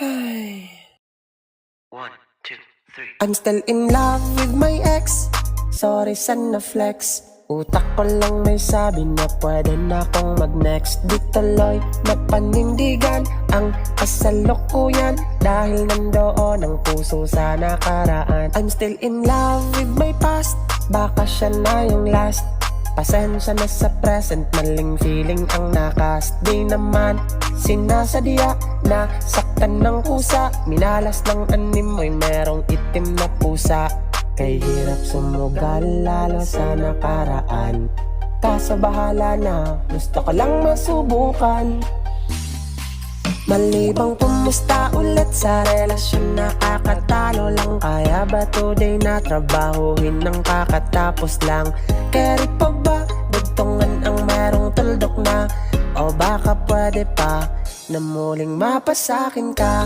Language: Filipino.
One, two, three. I'm still in love with my ex. Sorry sa na-flex Utak ko lang may sabi na pwede na akong mag-next. Di tuloy napanindigan ang kasalukuyan. Dahil nandoon ang puso sa nakaraan. I'm still in love with my past. Baka siya na yung last Pasensya na sa present, maling feeling ang nakas. Di naman sinasadya na saktan ng kusa Minalas ng anim mo'y merong itim na pusa. Kay hirap sumugal lalo sa nakaraan. Kaso bahala na, gusto ko lang masubukan Malibang kumusta ulit sa relasyon? Nakakatalo lang. Kaya ba today na trabahuhin ng kakatapos lang? Carry pa ba? Dugtungan ang merong tuldok na. O baka pwede pa Na muling mapasakin ka